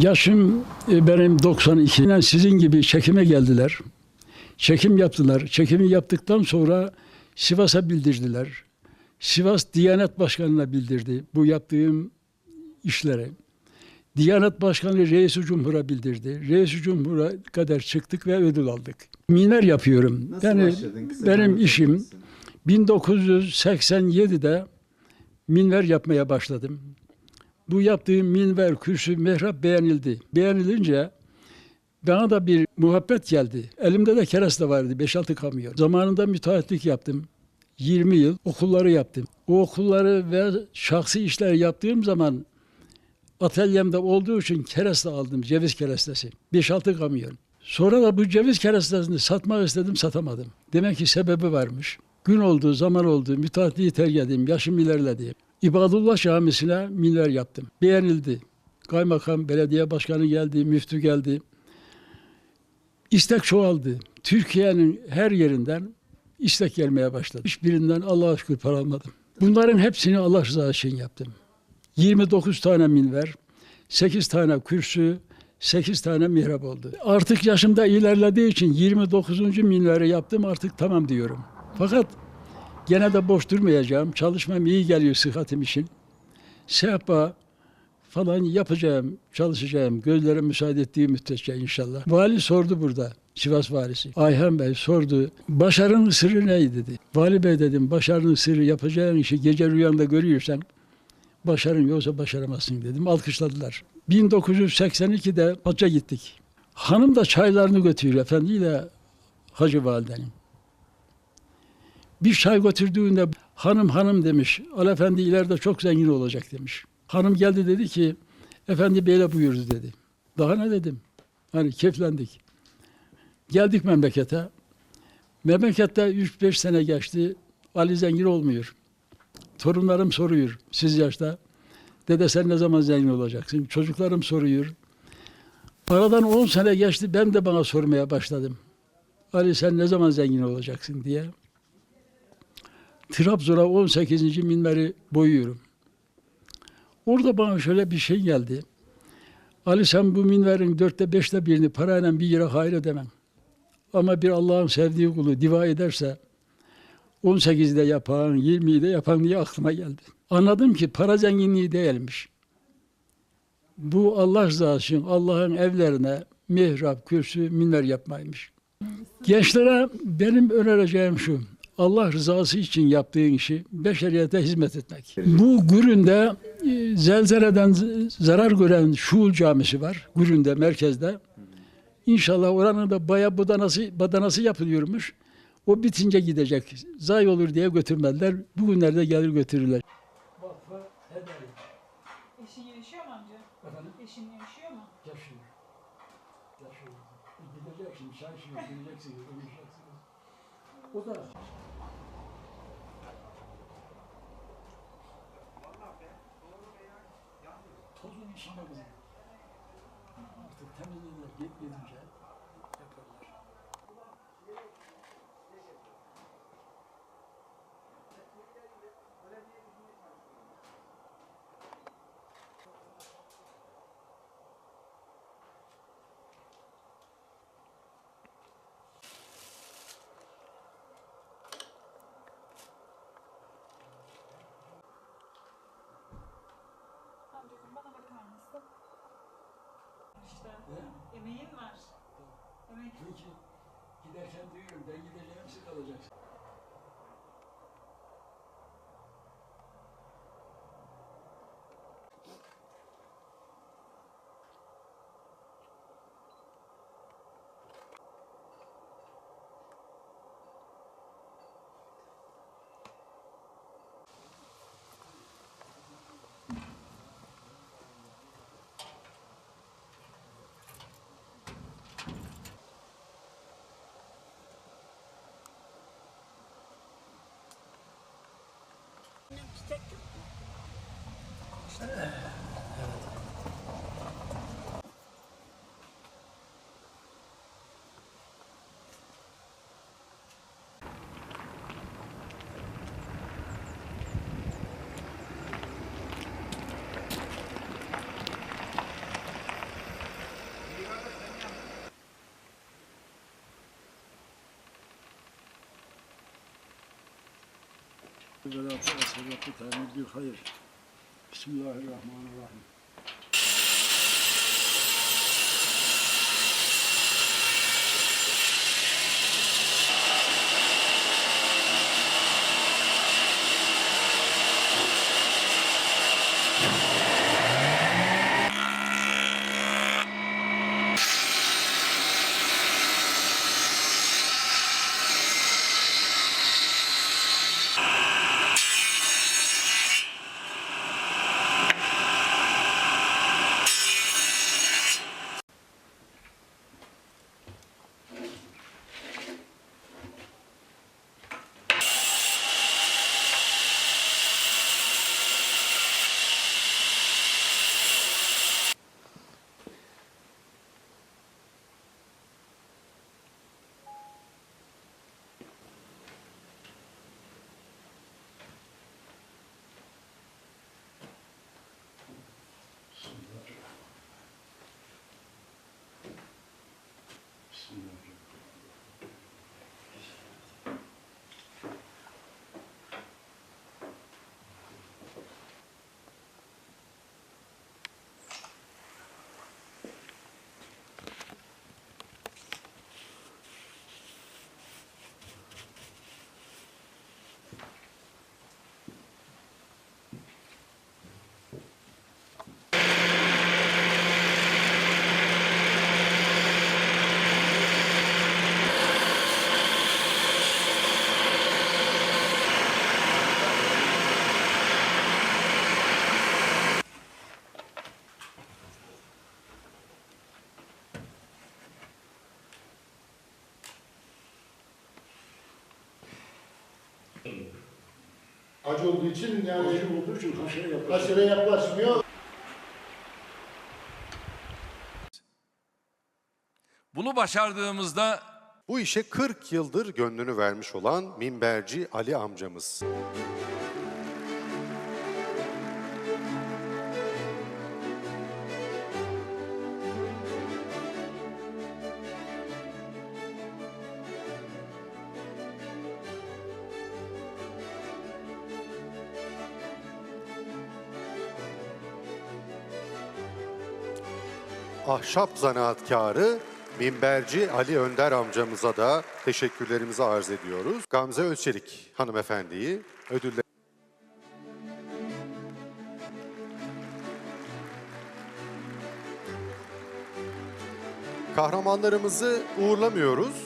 Yaşım e, benim 92. Yani sizin gibi çekime geldiler. Çekim yaptılar. Çekimi yaptıktan sonra Sivas'a bildirdiler. Sivas Diyanet Başkanı'na bildirdi bu yaptığım işleri. Diyanet Başkanı Reis-i Cumhur'a bildirdi. Reis-i Cumhur'a kadar çıktık ve ödül aldık. Miner yapıyorum. Nasıl yani başladın? Benim işim mısın? 1987'de minver yapmaya başladım. Bu yaptığım minver, kürsü, mihrap beğenildi. Beğenilince bana da bir muhabbet geldi. Elimde de kereste vardı, 5-6 kamyon. Zamanında müteahhitlik yaptım. 20 yıl okulları yaptım. O okulları ve şahsi işler yaptığım zaman atölyemde olduğu için kereste aldım, ceviz kerestesi. 5-6 kamyon. Sonra da bu ceviz kerestesini satmak istedim, satamadım. Demek ki sebebi varmış. Gün oldu, zaman oldu, müteahhitliği terk ettim, yaşım ilerledi. İbadullah Camisi'ne minver yaptım. Beğenildi. Kaymakam, belediye başkanı geldi, müftü geldi. İstek çoğaldı. Türkiye'nin her yerinden istek gelmeye başladı. Hiçbirinden Allah'a şükür para almadım. Bunların hepsini Allah rızası için yaptım. 29 tane minver, 8 tane kürsü, 8 tane mihrap oldu. Artık yaşımda ilerlediği için 29. minveri yaptım artık tamam diyorum. Fakat gene de boş durmayacağım. Çalışmam iyi geliyor sıhhatim için. Sehpa falan yapacağım, çalışacağım. Gözlerim müsaade ettiği müddetçe inşallah. Vali sordu burada. Sivas valisi. Ayhan Bey sordu. Başarının sırrı neydi dedi. Vali Bey dedim başarının sırrı yapacağın işi gece rüyanda görüyorsan başarın yoksa başaramazsın dedim. Alkışladılar. 1982'de hacca gittik. Hanım da çaylarını götürüyor efendiyle Hacı Validenin. Bir çay götürdüğünde hanım hanım demiş. Al efendi ileride çok zengin olacak demiş. Hanım geldi dedi ki efendi böyle buyurdu dedi. Daha ne dedim? Hani keyiflendik. Geldik memlekete. Memlekette 3-5 sene geçti. Ali zengin olmuyor. Torunlarım soruyor siz yaşta. Dede sen ne zaman zengin olacaksın? Çocuklarım soruyor. Aradan 10 sene geçti ben de bana sormaya başladım. Ali sen ne zaman zengin olacaksın diye. Trabzon'a 18. minberi boyuyorum. Orada bana şöyle bir şey geldi. Ali sen bu minverin dörtte beşte birini parayla bir yere hayır edemem. Ama bir Allah'ın sevdiği kulu diva ederse 18'de yapan, 20'de yapan diye aklıma geldi. Anladım ki para zenginliği değilmiş. Bu Allah rızası için Allah'ın evlerine mihrap, kürsü, minber yapmaymış. Gençlere benim önereceğim şu. Allah rızası için yaptığın işi beşeriyete hizmet etmek. Bu Gürün'de e, zelzeleden zarar gören Şuul Camisi var. Gürün'de, merkezde. İnşallah oranın da baya badanası, badanası yapılıyormuş. O bitince gidecek. Zay olur diye götürmediler. Bugünlerde gelir götürürler. Eşin yaşıyor mu amca? Eşin yaşıyor mu? Yaşıyor. Yaşıyor. Gideceksin, çay içiyor, gideceksiniz, konuşacaksınız. O da tozun içinde bu. Artık temizliğine gitmeyince Ne? emeğin var. Emek. Çünkü giderken diyorum ben gideceğim siz kalacaksınız. Check. Asırlatı tane bir hayır. Bismillahirrahmanirrahim. Acı olduğu için yani Acı olduğu için haşere yapar. aşırı yaklaşmıyor. Bunu başardığımızda Bu işe 40 yıldır gönlünü vermiş olan minberci Ali amcamız. Ahşap zanaatkarı Minberci Ali Önder amcamıza da teşekkürlerimizi arz ediyoruz. Gamze Ölçelik hanımefendiyi ödülle Kahramanlarımızı uğurlamıyoruz.